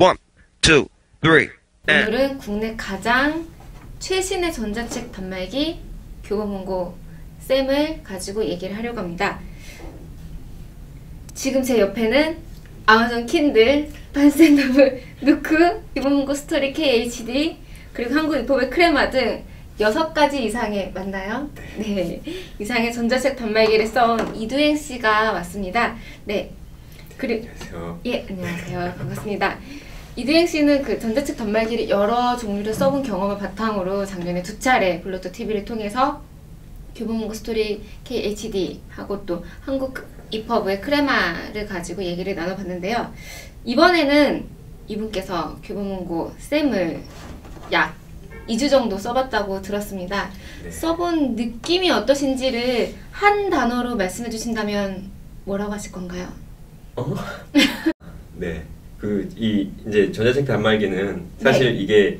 One, two, three, and 오늘은 국내 가장 최신의 전자책 단말기 교보문고 쌤을 가지고 얘기를 하려고 합니다. 지금 제 옆에는 아마존 킨들, 반센더블, 누크, 교보문고 스토리 KHD, 그리고 한국 이포의 크레마 등 여섯 가지 이상의 맞나요? 네. 이상의 전자책 단말기를 써온 이두행 씨가 왔습니다. 네. 그리고 안녕하세요. 예, 안녕하세요. 반갑습니다. 이두행 씨는 그 전자책 단말기를 여러 종류를 써본 경험을 바탕으로 작년에 두 차례 블루투 TV를 통해서 교보문고 스토리 KHD 하고 또 한국 이퍼브의 크레마를 가지고 얘기를 나눠봤는데요. 이번에는 이분께서 교보문고 쌤을 약 2주 정도 써봤다고 들었습니다. 네. 써본 느낌이 어떠신지를 한 단어로 말씀해 주신다면 뭐라고 하실 건가요? 어? 네. 그 이 이제 전자책 단말기는 사실 네. 이게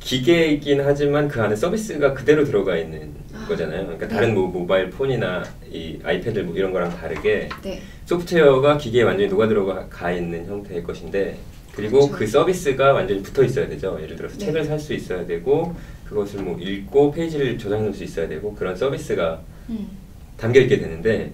기계이긴 하지만 그 안에 서비스가 그대로 들어가 있는 아, 거잖아요. 그러니까 네. 다른 뭐 모바일 폰이나 이 아이패드 뭐 이런 거랑 다르게 네. 소프트웨어가 기계에 완전히 녹아 들어가 가 있는 형태의 것인데 그리고 그렇죠. 그 서비스가 완전히 붙어 있어야 되죠. 예를 들어서 네. 책을 살 수 있어야 되고 그것을 뭐 읽고 페이지를 저장해 놓을 수 있어야 되고 그런 서비스가 음. 담겨 있게 되는데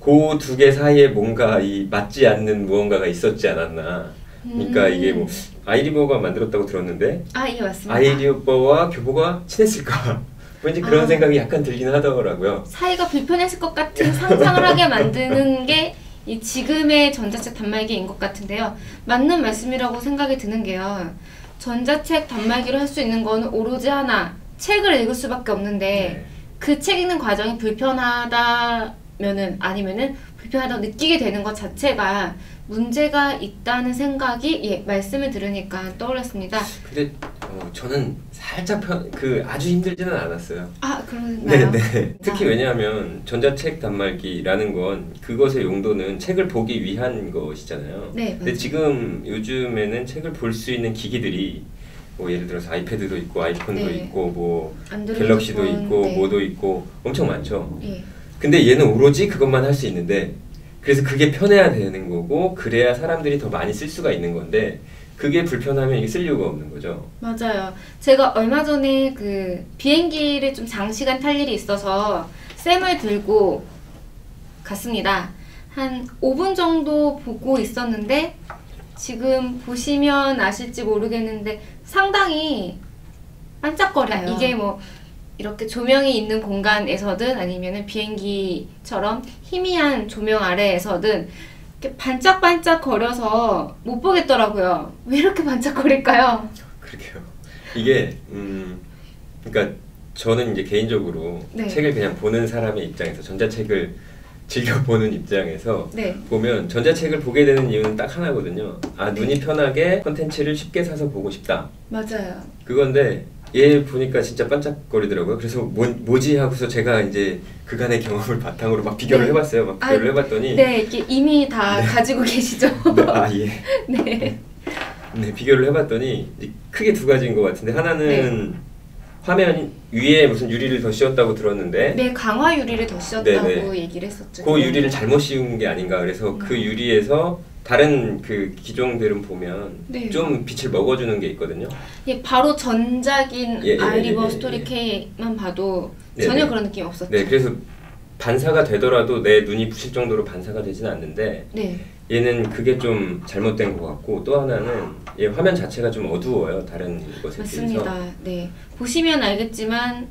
그 두 개 사이에 뭔가 이 맞지 않는 무언가가 있었지 않았나. 그러니까 음. 이게 뭐 아이리버가 만들었다고 들었는데 아, 예, 맞습니다. 아이리버와 교보가 친했을까? 왠지 그런 아. 생각이 약간 들긴 하더라고요. 사이가 불편했을 것 같은 상상을 하게 만드는 게 이 지금의 전자책 단말기인 것 같은데요. 맞는 말씀이라고 생각이 드는 게요. 전자책 단말기로 할 수 있는 거는 오로지 하나, 책을 읽을 수밖에 없는데 네. 그책 읽는 과정이 불편하다면은 아니면은 불편하다고 느끼게 되는 것 자체가 문제가 있다는 생각이 예, 말씀을 들으니까 떠올랐습니다. 근데 어, 저는 살짝 편, 그 아주 힘들지는 않았어요. 아, 그런가요? 네, 네. 특히 아. 왜냐하면 전자책 단말기라는 건 그것의 용도는 책을 보기 위한 것이잖아요. 네, 근데 맞아요. 지금 요즘에는 책을 볼 수 있는 기기들이 뭐 예를 들어서 아이패드도 있고 아이폰도 네. 있고 뭐 안드로이드 갤럭시도 폰, 있고 네. 뭐도 있고 엄청 많죠. 예. 근데 얘는 오로지 그것만 할 수 있는데 그래서 그게 편해야 되는 거고 그래야 사람들이 더 많이 쓸 수가 있는 건데 그게 불편하면 이게 쓸 이유가 없는 거죠. 맞아요. 제가 얼마 전에 그 비행기를 좀 장시간 탈 일이 있어서 쌤을 들고 갔습니다. 한 5분 정도 보고 있었는데 지금 보시면 아실지 모르겠는데 상당히 반짝거려요. 이게 뭐 이렇게 조명이 있는 공간에서든 아니면은 비행기처럼 희미한 조명 아래에서든 이렇게 반짝반짝 거려서 못 보겠더라고요. 왜 이렇게 반짝거릴까요? 그러게요. 이게 음 그러니까 저는 이제 개인적으로 네. 책을 그냥 보는 사람의 입장에서 전자책을 즐겨 보는 입장에서 네. 보면 전자책을 보게 되는 이유는 딱 하나거든요. 아 네. 눈이 편하게 컨텐츠를 쉽게 사서 보고 싶다. 맞아요. 그건데 얘 보니까 진짜 반짝거리더라고요. 그래서 뭐, 뭐지 하고서 제가 이제 그간의 경험을 바탕으로 막 비교를 네. 해봤어요. 막 비교를 아, 해봤더니 네, 이게 이미 다 가지고 계시죠? 네, 아 예. 네. 네, 비교를 해봤더니 크게 두 가지인 것 같은데 하나는 화면 위에 무슨 유리를 더 씌웠다고 들었는데 네, 강화 유리를 더 씌웠다고 네, 네. 얘기를 했었죠. 그 유리를 잘못 씌운 게 아닌가 그래서 음. 그 유리에서 다른 그 기종들은 보면 네. 좀 빛을 먹어주는 게 있거든요. 예, 바로 전작인 예, 예, 아이리버 예, 예, 스토리 예. K만 봐도 네, 전혀 네. 그런 느낌이 없었죠. 네, 그래서 반사가 되더라도 내 눈이 부실 정도로 반사가 되지는 않는데 네. 얘는 그게 좀 잘못된 것 같고 또 하나는 얘 화면 자체가 좀 어두워요 다른 것에 비해서. 맞습니다. 네. 보시면 알겠지만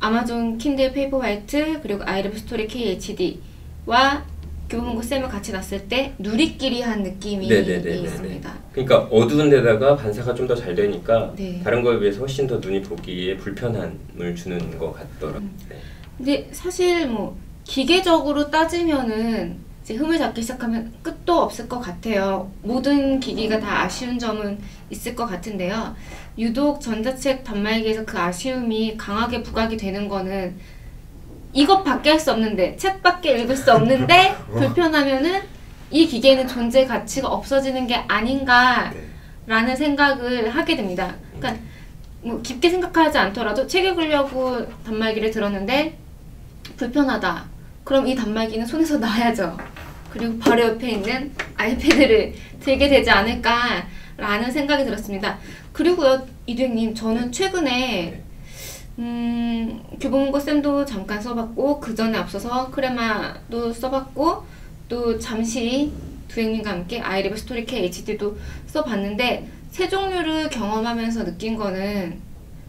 아마존 킨들 페이퍼 화이트 그리고 아이리버 스토리 KHD와 교보문고 쌤을 같이 놨을 때 누리끼리 한 느낌이 네네네네네. 있습니다. 그러니까 어두운 데다가 반사가 좀 더 잘 되니까 네. 다른 거에 비해서 훨씬 더 눈이 보기에 불편함을 주는 것 같더라고요. 음. 네. 근데 사실 뭐 기계적으로 따지면은 이제 흠을 잡기 시작하면 끝도 없을 것 같아요. 모든 기기가 다 아쉬운 점은 있을 것 같은데요. 유독 전자책 단말기에서 그 아쉬움이 강하게 부각이 되는 거는 이것밖에 할 수 없는데 책밖에 읽을 수 없는데 불편하면은 이 기계는 존재 가치가 없어지는 게 아닌가라는 네. 생각을 하게 됩니다. 그러니까 뭐 깊게 생각하지 않더라도 책 읽으려고 단말기를 들었는데 불편하다. 그럼 이 단말기는 손에서 놔야죠. 그리고 바로 옆에 있는 아이패드를 들게 되지 않을까 라는 생각이 들었습니다. 그리고요, 이두행님, 저는 최근에 네. 음, 교보문고 쌤도 잠깐 써봤고 그 전에 앞서서 크레마도 써봤고 또 잠시 두행님과 함께 아이리브 스토리 K HD도 써봤는데 세 종류를 경험하면서 느낀 거는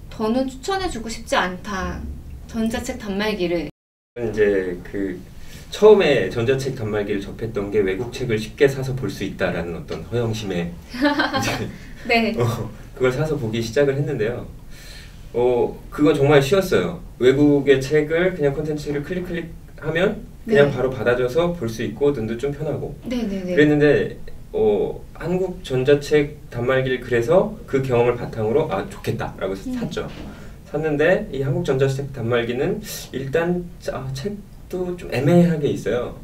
더는 추천해주고 싶지 않다. 전자책 단말기를 이제 그 처음에 전자책 단말기를 접했던 게 외국 책을 쉽게 사서 볼 수 있다라는 어떤 허영심에 네, 어, 그걸 사서 보기 시작을 했는데요. 어, 그건 정말 쉬웠어요. 외국의 책을 그냥 콘텐츠를 클릭 클릭하면 그냥 네. 바로 받아줘서 볼 수 있고 눈도 좀 편하고 네네네. 그랬는데 어, 한국 전자책 단말기를 그래서 그 경험을 바탕으로 아 좋겠다라고 음. 샀죠. 샀는데 이 한국 전자책 단말기는 일단 아, 책도 좀 애매하게 있어요.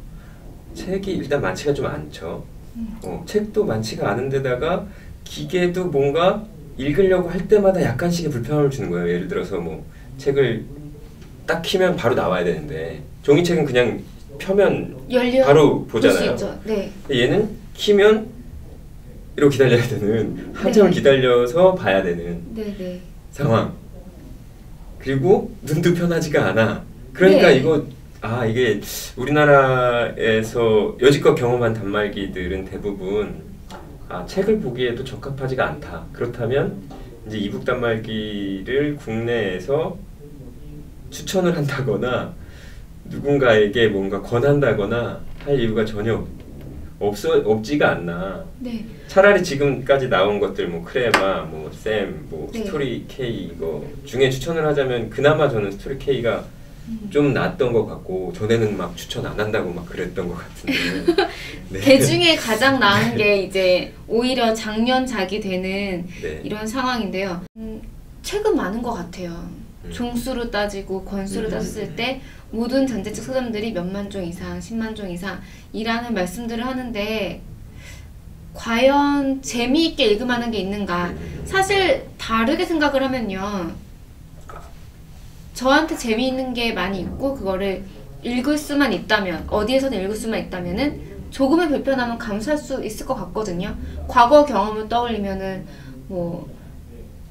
책이 일단 많지가 좀 않죠. 음. 어, 책도 많지가 않은데다가 기계도 뭔가 읽으려고 할 때마다 약간씩의 불편함을 주는 거예요. 예를 들어서 뭐 책을 딱 키면 바로 나와야 되는데 종이책은 그냥 펴면 열려 바로 보잖아요. 있죠. 네. 얘는 키면 이러고 기다려야 되는 한참을 네. 기다려서 봐야 되는 네네. 상황. 그리고 눈도 편하지가 않아. 그러니까 네. 이거 아 이게 우리나라에서 여지껏 경험한 단말기들은 대부분 아 책을 보기에도 적합하지가 않다. 그렇다면 이제 이북 단말기를 국내에서 추천을 한다거나 누군가에게 뭔가 권한다거나 할 이유가 전혀 없어 없지가 않나. 네. 차라리 지금까지 나온 것들 뭐 크레마, 뭐쌤, 뭐 네. 스토리 K 이거 중에 추천을 하자면 그나마 저는 스토리 K가 음. 좀 낫던 것 같고 전에는 막 추천 안 한다고 막 그랬던 것 같은데 네. 그 중에 가장 나은 게 이제 오히려 작년 작이 되는 네. 이런 상황인데요. 음, 책은 많은 것 같아요. 음. 종수로 따지고 권수로 음. 따졌을 때 모든 전자책 서점들이 몇만 종 이상, 10만 종 이상이라는 말씀들을 하는데 과연 재미있게 읽을 만한 게 있는가? 음. 사실 다르게 생각을 하면요. 저한테 재미있는 게 많이 있고 그거를 읽을 수만 있다면 어디에서든 읽을 수만 있다면은 조금의 불편함은 감수할 수 있을 것 같거든요. 과거 경험을 떠올리면은 뭐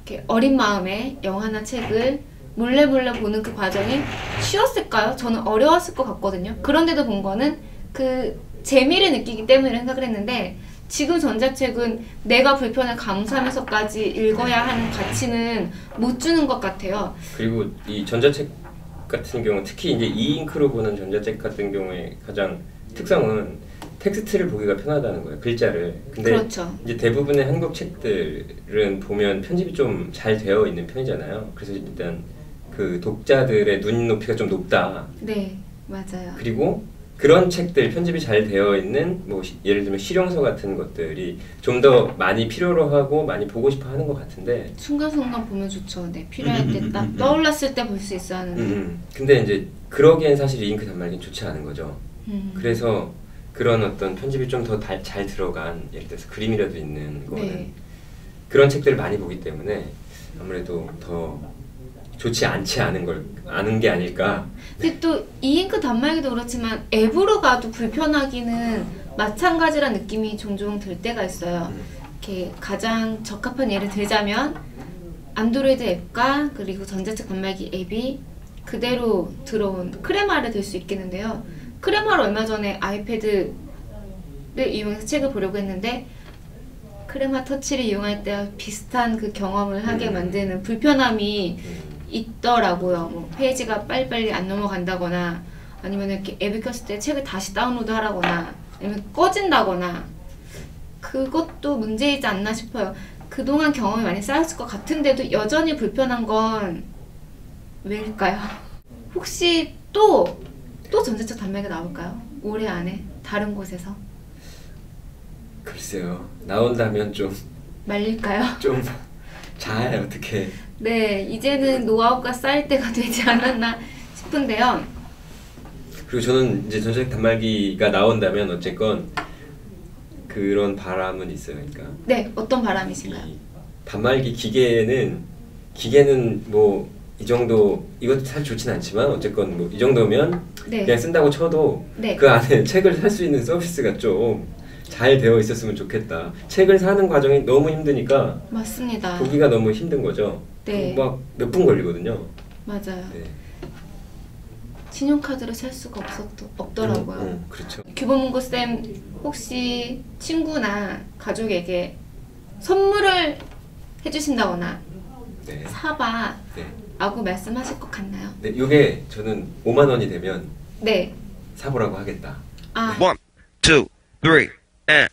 이렇게 어린 마음에 영화나 책을 몰래 몰래 보는 그 과정이 쉬웠을까요? 저는 어려웠을 것 같거든요. 그런데도 본 거는 그 재미를 느끼기 때문에 생각을 했는데 지금 전자책은 내가 불편을 감수하면서까지 읽어야 하는 가치는 못 주는 것 같아요. 그리고 이 전자책 같은 경우 특히 이제 이잉크로 보는 전자책 같은 경우에 가장 특성은 텍스트를 보기가 편하다는 거예요. 글자를. 근데 그렇죠. 이제 대부분의 한국 책들은 보면 편집이 좀 잘 되어 있는 편이잖아요. 그래서 일단 그 독자들의 눈 높이가 좀 높다. 네, 맞아요. 그리고 그런 책들 편집이 잘 되어 있는 뭐 시- 예를 들면 실용서 같은 것들이 좀 더 많이 필요로 하고 많이 보고 싶어 하는 것 같은데 순간순간 보면 좋죠. 네, 필요할 음, 음, 때 음, 딱. 떠올랐을 때 볼 수 있어야 하는. 음, 근데 이제 그러기엔 사실 잉크 단말기는 좋지 않은 거죠. 음. 그래서 그런 어떤 편집이 좀 더 잘 들어간 예를 들어서 그림이라도 있는 거는 네. 그런 책들을 많이 보기 때문에 아무래도 더 좋지 않지 않은 걸 아는 게 아닐까. 근데 또 이 잉크 단말기도 그렇지만 앱으로 가도 불편하기는 마찬가지란 느낌이 종종 들 때가 있어요. 음. 이렇게 가장 적합한 예를 들자면 안드로이드 앱과 그리고 전자책 단말기 앱이 그대로 들어온 크레마를 들 수 있겠는데요. 크레마를 얼마 전에 아이패드를 이용해서 책을 보려고 했는데 크레마 터치를 이용할 때와 비슷한 그 경험을 하게 음. 만드는 불편함이 음. 있더라고요. 뭐 페이지가 빨리빨리 안 넘어간다거나 아니면 이렇게 앱을 켰을 때 책을 다시 다운로드 하라거나 아니면 꺼진다거나 그것도 문제이지 않나 싶어요. 그동안 경험이 많이 쌓였을 것 같은데도 여전히 불편한 건 왜일까요? 혹시 또, 또 전자책 단말기가 나올까요? 올해 안에? 다른 곳에서? 글쎄요 나온다면 좀 말릴까요? 좀 잘 어떻게 네, 이제는 노하우가 쌓일 때가 되지 않았나 싶은데요. 그리고 저는 이제 전자책 단말기가 나온다면 어쨌건 그런 바람은 있어요. 그러니까 네, 어떤 바람이신가요? 이 단말기 기계는 기계는 뭐 이 정도 이것도 사실 좋진 않지만 어쨌건 뭐 이 정도면 네. 그냥 쓴다고 쳐도 네. 그 안에 책을 살 수 있는 서비스가 좀 잘 되어 있었으면 좋겠다. 책을 사는 과정이 너무 힘드니까 맞습니다. 보기가 너무 힘든 거죠. 네. 막몇 분 걸리거든요. 맞아요. 네. 신용카드를 살 수가 없었, 없더라고요. 음, 음, 그렇죠. 규범문고 쌤 혹시 친구나 가족에게 선물을 해주신다거나 네. 사봐 네. 라고 말씀하실 것 같나요? 네, 이게 저는 5만 원이 되면 네. 사보라고 하겠다. 아, One, two, three, and